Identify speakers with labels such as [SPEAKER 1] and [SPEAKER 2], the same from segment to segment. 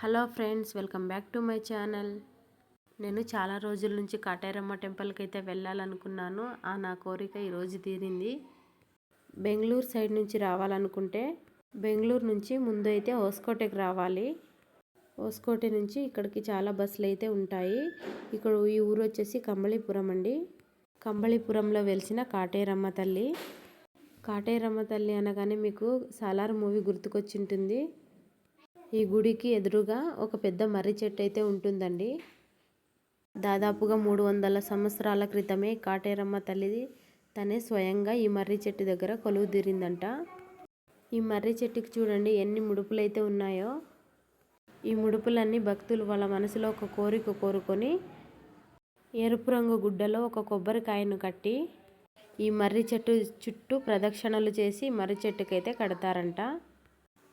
[SPEAKER 1] Hello friends welcome back to my channel. నేను చాలా రోజుల నుంచి కాటేరమ్మ టెంపుల్కి అయితే వెళ్ళాలనుకున్నాను. ఆ నా కోరిక ఈరోజు తీరింది. బెంగళూరు సైడ్ నుంచి రావాలనుకుంటే బెంగళూరు నుంచి ముందు అయితే హోస్కోటకి రావాలి. హోస్కోటె నుంచి ఇక్కడికి చాలా బస్సులు అయితే ఉంటాయి. ఇక్కడ ఈ ఊరు వచ్చేసి కంబళీపురం అండి. కంబళీపురంలో వెలిసిన కాటేరమ్మ తల్లి. కాటేరమ్మ తల్లి అనగానే మీకు సాలార్ మూవీ గుర్తుకొచ్చింటుంది. ఈ గుడికి ఎదురుగా ఒక పెద్ద మర్రి చెట్టు అయితే ఉంటుందండి. దాదాపుగా మూడు వందల సంవత్సరాల క్రితమే కాటేరమ్మ తల్లిది తనే స్వయంగా ఈ మర్రి చెట్టు దగ్గర కొలువు తీరిందంట. ఈ మర్రి చెట్టుకి చూడండి ఎన్ని ముడుపులు అయితే ఉన్నాయో. ఈ ముడుపులన్నీ భక్తులు వాళ్ళ మనసులో ఒక కోరిక కోరుకొని ఎరుపు రంగు గుడ్డలో ఒక కొబ్బరికాయను కట్టి ఈ మర్రి చెట్టు చుట్టూ ప్రదక్షిణలు చేసి మర్రి చెట్టుకైతే కడతారంట.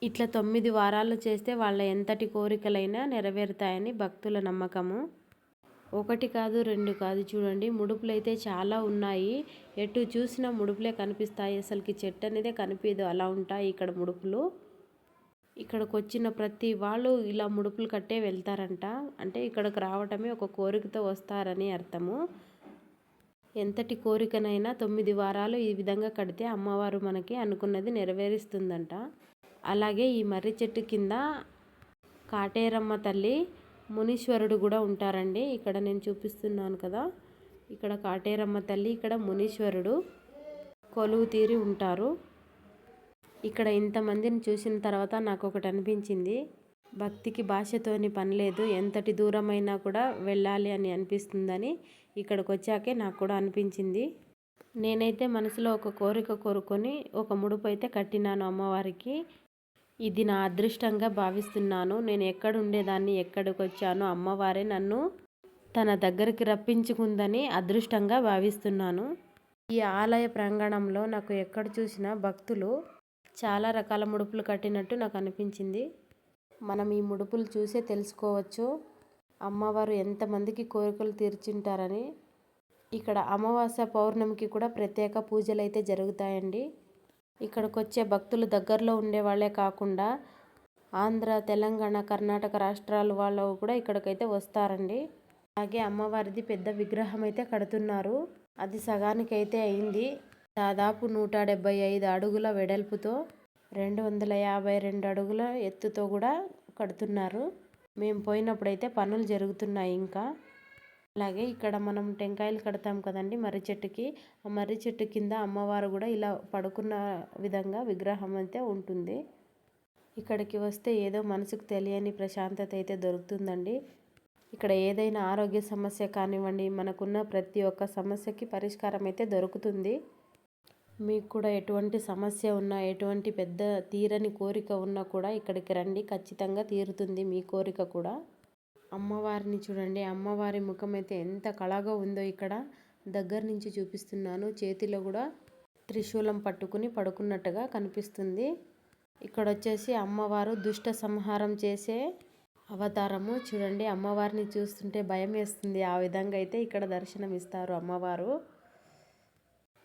[SPEAKER 1] ఇట్లా తొమ్మిది వారాలు చేస్తే వాళ్ళ ఎంతటి కోరికలైనా నెరవేరుతాయని భక్తుల నమ్మకము. ఒకటి కాదు రెండు కాదు చూడండి. ముడుపులు అయితే చాలా ఉన్నాయి. ఎటు చూసినా ముడుపులే కనిపిస్తాయి. అసలుకి చెట్టు అనేది కనిపించదు. అలా ఉంటాయి ఇక్కడ ముడుపులు. ఇక్కడికి వచ్చిన ప్రతి వాళ్ళు ఇలా ముడుపులు కట్టే వెళ్తారంట. అంటే ఇక్కడికి రావటమే ఒక కోరికతో వస్తారని అర్థము. ఎంతటి కోరికనైనా తొమ్మిది వారాలు ఈ విధంగా కడితే అమ్మవారు మనకి అనుకున్నది నెరవేరుస్తుందంట. అలాగే ఈ మర్రి చెట్టు కింద కాటేరమ్మ తల్లి మునీశ్వరుడు కూడా ఉంటారండి. ఇక్కడ నేను చూపిస్తున్నాను కదా. ఇక్కడ కాటేరమ్మ తల్లి ఇక్కడ మునీశ్వరుడు కొలువు తీరి ఉంటారు. ఇక్కడ ఇంతమందిని చూసిన తర్వాత నాకు ఒకటి అనిపించింది. భక్తికి భాషతోని పని లేదు. ఎంతటి దూరమైనా కూడా వెళ్ళాలి అని అనిపిస్తుందని ఇక్కడికి వచ్చాకే నాకు కూడా అనిపించింది. నేనైతే మనసులో ఒక కోరిక కోరుకొని ఒక ముడుపు అయితే కట్టినాను అమ్మవారికి. ఇది నా అదృష్టంగా భావిస్తున్నాను. నేను ఎక్కడ ఉండేదాన్ని ఎక్కడికి వచ్చానో అమ్మవారే నన్ను తన దగ్గరికి రప్పించుకుందని అదృష్టంగా భావిస్తున్నాను. ఈ ఆలయ ప్రాంగణంలో నాకు ఎక్కడ చూసినా భక్తులు చాలా రకాల ముడుపులు కట్టినట్టు నాకు అనిపించింది. మనం ఈ ముడుపులు చూసే తెలుసుకోవచ్చు. అమ్మవారు ఎంతమందికి కోరికలు తీర్చుంటారని. ఇక్కడ అమావాస్య పౌర్ణమికి కూడా ప్రత్యేక పూజలు అయితే జరుగుతాయండి. ఇక్కడికి వచ్చే భక్తులు దగ్గరలో ఉండే వాళ్ళే కాకుండా ఆంధ్ర తెలంగాణ కర్ణాటక రాష్ట్రాల వాళ్ళు కూడా ఇక్కడికైతే వస్తారండి. అలాగే అమ్మవారిది పెద్ద విగ్రహం అయితే కడుతున్నారు. అది సగానికైతే అయింది. దాదాపు నూట డెబ్బై ఐదు అడుగుల వెడల్పుతో రెండు వందల యాభై రెండు అడుగుల ఎత్తుతో కూడా కడుతున్నారు. మేము పోయినప్పుడైతే పనులు జరుగుతున్నాయి ఇంకా. అలాగే ఇక్కడ మనం టెంకాయలు కడతాం కదండి మర్రి చెట్టుకి. ఆ మర్రి చెట్టు కింద అమ్మవారు కూడా ఇలా పడుకున్న విధంగా విగ్రహం అయితే ఉంటుంది. ఇక్కడికి వస్తే ఏదో మనసుకు తెలియని ప్రశాంతత అయితే దొరుకుతుందండి. ఇక్కడ ఏదైనా ఆరోగ్య సమస్య కానివ్వండి మనకున్న ప్రతి ఒక్క సమస్యకి పరిష్కారం అయితే దొరుకుతుంది. మీకు కూడా ఎటువంటి సమస్య ఉన్నా ఎటువంటి పెద్ద తీరని కోరిక ఉన్నా కూడా ఇక్కడికి రండి. ఖచ్చితంగా తీరుతుంది మీ కోరిక కూడా. అమ్మవారిని చూడండి. అమ్మవారి ముఖం అయితే ఎంత కళగా ఉందో ఇక్కడ దగ్గర నుంచి చూపిస్తున్నాను. చేతిలో కూడా త్రిశూలం పట్టుకుని పడుకున్నట్టుగా కనిపిస్తుంది. ఇక్కడ వచ్చేసి అమ్మవారు దుష్ట సంహారం చేసే అవతారము. చూడండి అమ్మవారిని చూస్తుంటే భయం వేస్తుంది. ఆ విధంగా అయితే ఇక్కడ దర్శనం ఇస్తారు అమ్మవారు.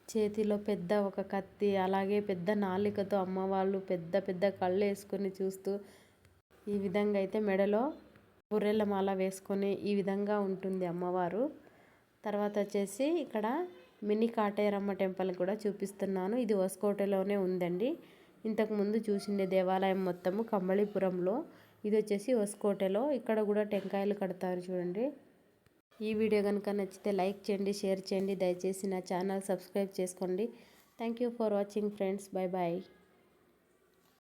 [SPEAKER 1] చేతిలో పెద్ద ఒక కత్తి అలాగే పెద్ద నాలికతో అమ్మవాళ్ళు పెద్ద పెద్ద కళ్ళు వేసుకొని చూస్తూ ఈ విధంగా అయితే మెడలో బుర్రెల మాల వేసుకొని ఈ విధంగా ఉంటుంది అమ్మవారు. తర్వాత వచ్చేసి ఇక్కడ మినీ కాటేరమ్మ టెంపుల్ కూడా చూపిస్తున్నాను. ఇది వసుకోటలోనే ఉందండి. ఇంతకుముందు చూసిండే దేవాలయం మొత్తము కంబళీపురంలో ఇది వచ్చేసి వసుకోటలో ఇక్కడ కూడా టెంకాయలు కడతారు చూడండి. ఈ వీడియో కనుక నచ్చితే లైక్ చేయండి షేర్ చేయండి. దయచేసి నా ఛానల్ సబ్స్క్రైబ్ చేసుకోండి. Thank you for watching friends. Bye bye